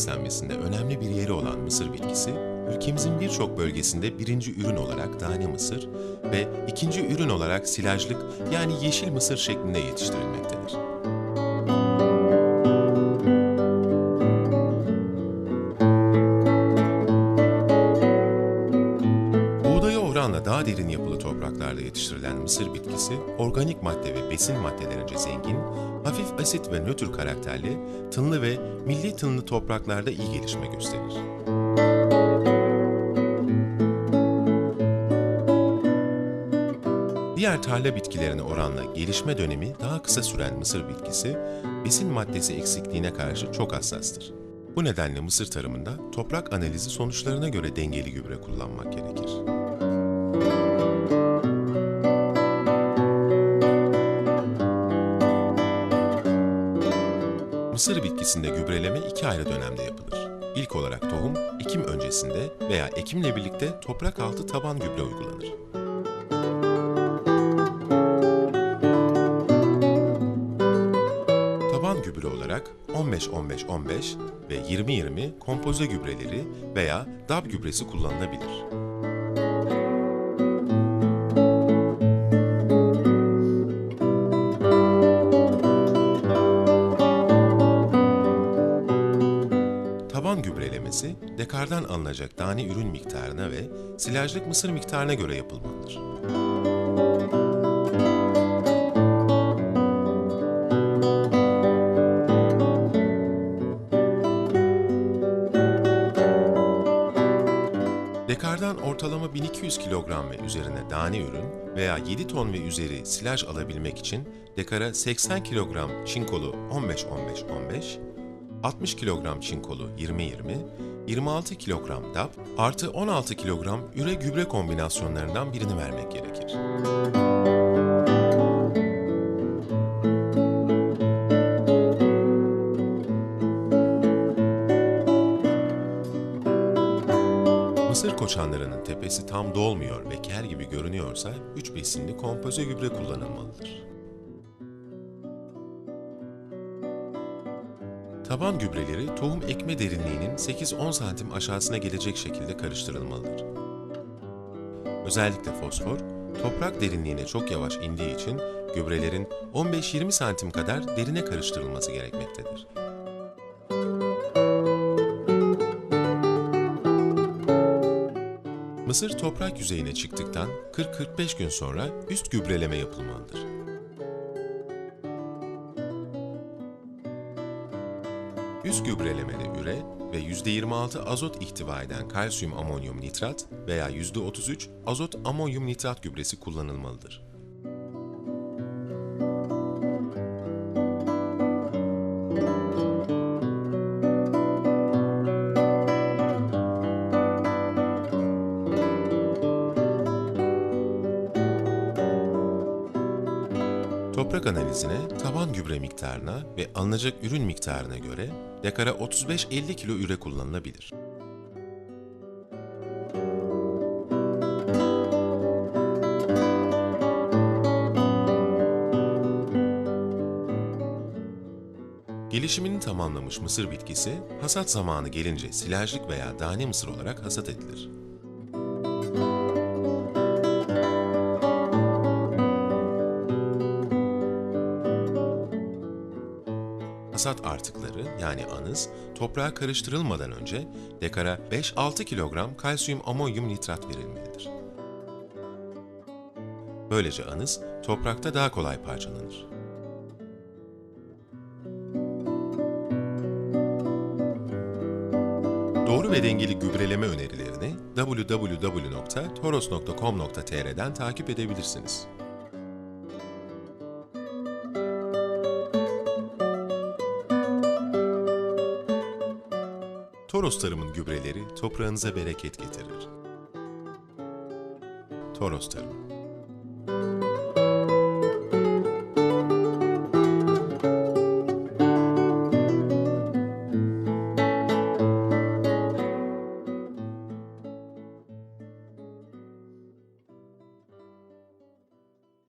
Beslenmesinde önemli bir yeri olan mısır bitkisi, ülkemizin birçok bölgesinde birinci ürün olarak tane mısır ve ikinci ürün olarak silajlık yani yeşil mısır şeklinde yetiştirilmektedir. Buğdaya oranla daha derin yapılı topraklarda yetiştirilen mısır bitkisi, organik madde ve besin maddelerince zengin, hafif asit ve nötr karakterli, tınlı ve milli tınlı topraklarda iyi gelişme gösterir. Diğer tarla bitkilerine oranla gelişme dönemi daha kısa süren mısır bitkisi, besin maddesi eksikliğine karşı çok hassastır. Bu nedenle mısır tarımında toprak analizi sonuçlarına göre dengeli gübre kullanmak gerekir. Mısır bitkisinde gübreleme iki ayrı dönemde yapılır. İlk olarak tohum, ekim öncesinde veya ekimle birlikte toprak altı taban gübre uygulanır. Taban gübre olarak 15-15-15 ve 20-20 kompoze gübreleri veya DAB gübresi kullanılabilir. Gübrelemesi, dekardan alınacak tane ürün miktarına ve silajlık mısır miktarına göre yapılmalıdır. Dekardan ortalama 1200 kilogram ve üzerine tane ürün veya 7 ton ve üzeri silaj alabilmek için dekara 80 kilogram çinkolu 15-15-15, 60 kilogram çinkolu 20-20, 26 kilogram DAP artı 16 kilogram üre gübre kombinasyonlarından birini vermek gerekir. Mısır koçanlarının tepesi tam dolmuyor ve ker gibi görünüyorsa 3 besinli kompoze gübre kullanılmalıdır. Taban gübreleri tohum ekme derinliğinin 8-10 santim aşağısına gelecek şekilde karıştırılmalıdır. Özellikle fosfor, toprak derinliğine çok yavaş indiği için gübrelerin 15-20 santim kadar derine karıştırılması gerekmektedir. Mısır toprak yüzeyine çıktıktan 40-45 gün sonra üst gübreleme yapılmalıdır. Üst gübrelemede üre ve %26 azot ihtiva eden kalsiyum amonyum nitrat veya %33 azot amonyum nitrat gübresi kullanılmalıdır. Toprak analizine taban gübre miktarına ve alınacak ürün miktarına göre dekara 35-50 kilo üre kullanılabilir. Gelişimini tamamlamış mısır bitkisi, hasat zamanı gelince silajlık veya tane mısır olarak hasat edilir. Hasat artıkları yani anız toprağa karıştırılmadan önce dekara 5-6 kilogram kalsiyum amonyum nitrat verilmelidir. Böylece anız toprakta daha kolay parçalanır. Doğru ve dengeli gübreleme önerilerini www.toros.com.tr'den takip edebilirsiniz. Toros Tarım'ın gübreleri toprağınıza bereket getirir. Toros Tarım